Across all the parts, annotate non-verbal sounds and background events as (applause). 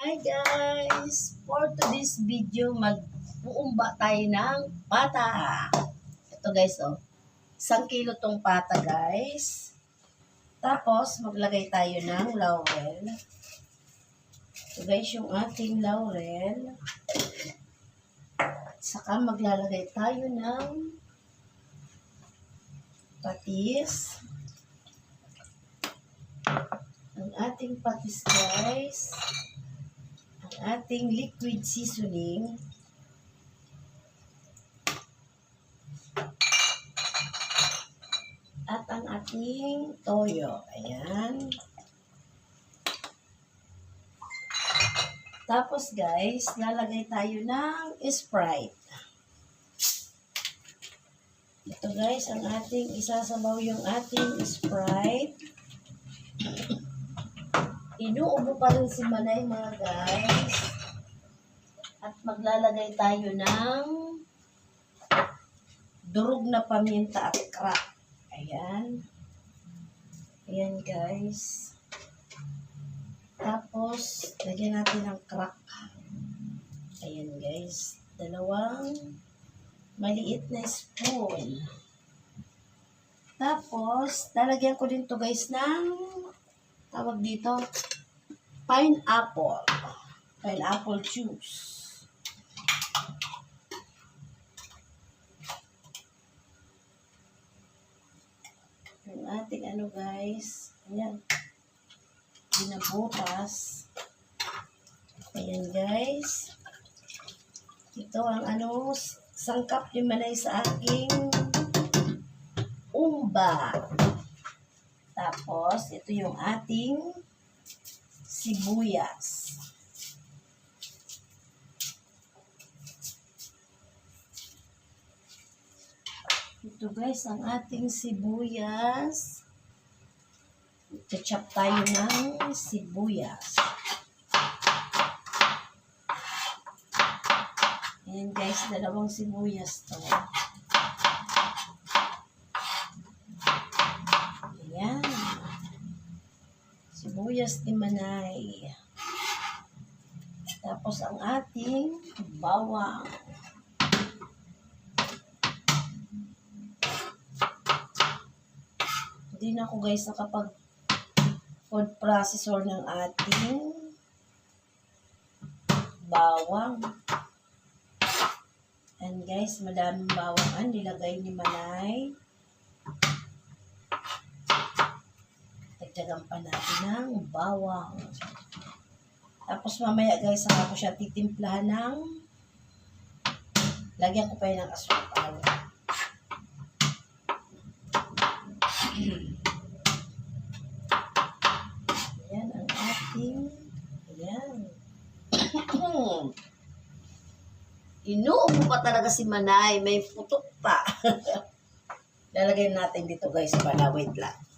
Hi guys! For today's video, magbuumba tayo ng pata. Ito guys, oh. Isang kilo tong pata guys. Tapos, maglagay tayo ng laurel. Ito guys, yung ating laurel. At saka maglalagay tayo ng patis. Ang ating patis guys ang ating liquid seasoning. At ang ating toyo. Ayan. Tapos guys, lalagay tayo ng Sprite. Ito guys, ang ating isasabaw yung ating Sprite. Inuubo pa rin si Manay mga guys. At maglalagay tayo ng durog na paminta at crack. Ayan. Ayan guys. Tapos, lagyan natin ng crack. Ayan guys. Dalawang maliit na spoon. Tapos, lalagyan ko din to guys ng tawag dito, pineapple. Pineapple juice. Yung ating ano guys, ayan, binabutas. Ayan guys. Ito ang ano, sangkap ni Manay sa aking umba. Tapos, ito yung ating sibuyas. Ito guys, ang ating sibuyas. Chachap tayo ng sibuyas. Ayan guys, dalawang sibuyas to. Ayan. Sibuyas ni Manay. Tapos ang ating bawang. Hindi na ako guys nakapag food processor ng ating bawang. And guys, madaming bawang ang nilagay ni Manay. Dagdagan natin ng bawang. Tapos mamaya guys, saka ko siya titimplahan ng lagyan ko pa yun ng asukal. Ayan ang ating ayan. (clears throat) Inuubo pa talaga si Manay. May putok pa. (laughs) Lalagyan natin dito guys pala. Wait lang.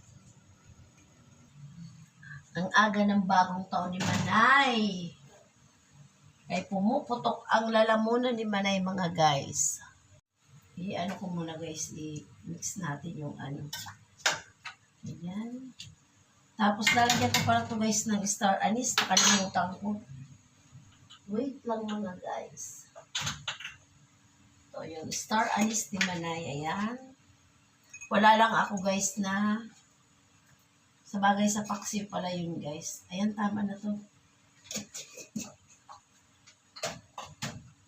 Ang aga ng bagong taon ni Manay. Ay pumuputok ang lalamunan ni Manay mga guys. I-ano ko muna guys, i-mix natin yung ano. Ayan. Tapos lalagyan ko pala to guys ng star anise. Nakalimutan ko. Wait lang mga guys. Ito yung star anise ni Manay. Ayan. Wala lang ako guys na sa bagay sa paksiw pala yun guys. Ayan, tama na to.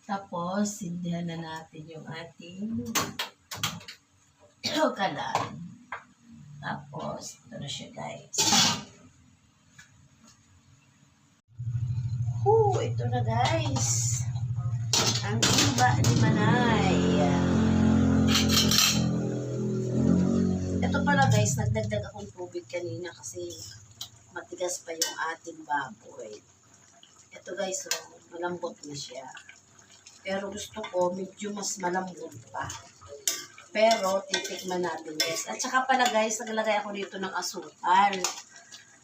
Tapos, sindihan na natin yung ating (clears throat) kalan. Tapos, ito na siya guys. Whew, ito na guys. Ang iba ni Manay. Guys, nagdagdag akong tubig kanina kasi matigas pa yung ating baboy. Ito guys, oh, malambot na siya. Pero gusto ko medyo mas malambot pa. Pero titikman natin guys. At saka pala guys, naglagay ako dito ng asukal.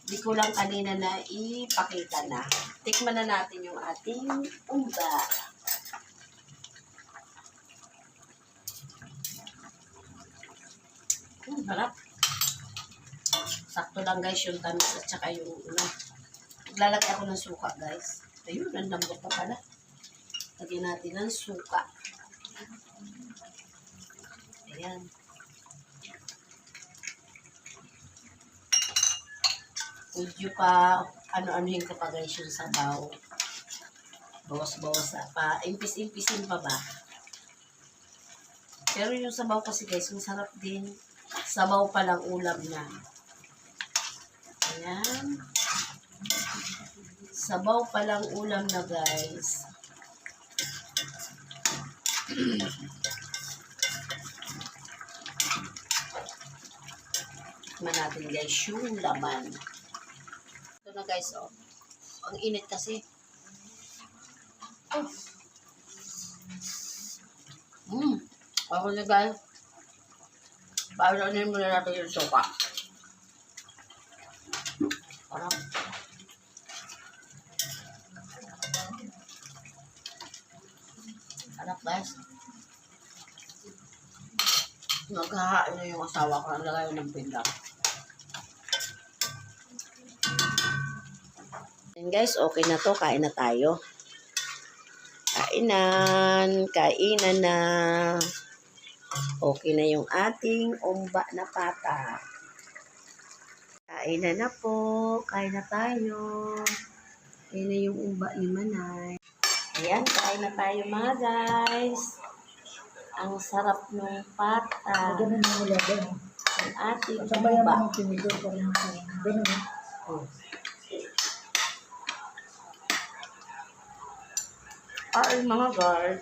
Di ko lang kanina na ipakita na. Tikman na natin yung ating umba. Hmm, harap. Sakto lang guys yung tamis at saka yung ano. Maglalagay ako ng suka guys. Ayun, ang lambot pa pala. Lagyan natin ng suka. Ayan. Medyo pa, ano-anuhin ko pa guys yung sabaw. Bawas-bawas pa. Impis-impisin pa ba? Pero yung sabaw kasi guys, masarap din. Sabaw pa lang ulam na. Ayan. Sabaw pa lang ulam na guys. Tikman natin guys yung laman. Ito na guys oh. Ang init kasi. Oh. Mmm. Ako na guys. Paunanin muna natin yung suka. Parang. Anak guys. Naghahain na yung asawa ko ng lagay ng pindang. And guys, okay na to. Kain na tayo. Kainan. Kainan na. Okay na yung ating umba na pata. Kain na na po. Kain na tayo. Kain na yung umba ni Manay. Ayan, kain na tayo mga guys. Ang sarap ng pata. Ganun mo wala doon. Ang ating Sabayan umba. mo ng tinidor para makain. Ganun. Oh. Ay, mga guys.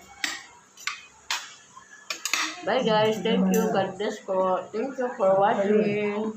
Bye guys. Thank you. God bless po. Thank you for watching.